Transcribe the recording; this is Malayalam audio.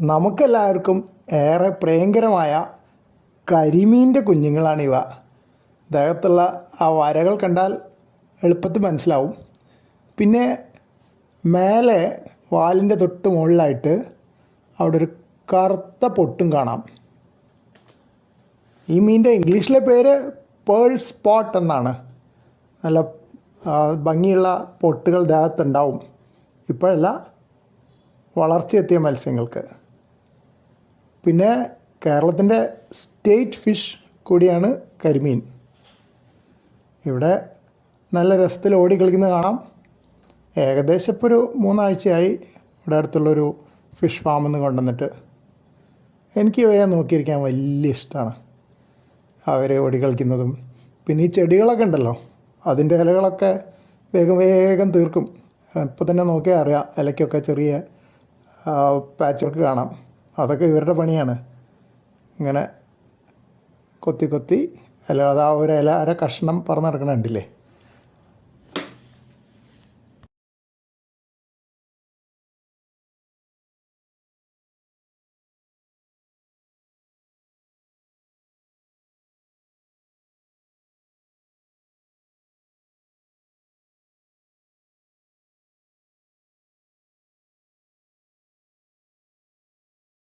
നമുക്കെല്ലാവർക്കും ഏറെ പ്രിയങ്കരമായ കരിമീന്റെ കുഞ്ഞുങ്ങളാണിവ. ദേഹത്തുള്ള ആ വരകൾ കണ്ടാൽ എളുപ്പത്തിൽ മനസ്സിലാവും. പിന്നെ മേലെ വാലിന്റെ തൊട്ട് മുകളിലായിട്ട് അവിടെ ഒരു കറുത്ത പൊട്ടും കാണാം. ഈ മീന്റെ ഇംഗ്ലീഷിലെ പേര് പേൾ സ്പോട്ട് എന്നാണ്. നല്ല ഭംഗിയുള്ള പൊട്ടുകൾ ദേഹത്തുണ്ടാവും. ഇപ്പോഴല്ല വളർച്ചയെത്തിയ മത്സ്യങ്ങൾക്ക്. പിന്നെ കേരളത്തിന്റെ സ്റ്റേറ്റ് ഫിഷ് കൂടിയാണ് കരിമീൻ. ഇവിടെ നല്ല രസത്തിൽ ഓടി കളിക്കുന്നത് കാണാം. ഏകദേശം ഇപ്പോൾ ഒരു മൂന്നാഴ്ചയായി ഇവിടെ അടുത്തുള്ളൊരു ഫിഷ് ഫാം നിന്ന് കൊണ്ടുവന്നിട്ട്. എനിക്ക് ഇവയെ നോക്കിയിരിക്കാൻ വലിയ ഇഷ്ടമാണ് അവരെ ഓടി കളിക്കുന്നതും. പിന്നെ ഈ ചെടികളൊക്കെ ഉണ്ടല്ലോ അതിന്റെ ഇലകളൊക്കെ വേഗം വേഗം തീർക്കും. ഇപ്പോൾ തന്നെ നോക്കിയാൽ അറിയാം ഇലയ്ക്കൊക്കെ ചെറിയ പാച്ച് വർക്ക് കാണാം. അതൊക്കെ ഇവരുടെ പണിയാണ്. ഇങ്ങനെ കൊത്തി കൊത്തി അല്ലാതെ ആ ഒരു ഇല അര കഷ്ണം പറന്ന് കണ്ടില്ലേ?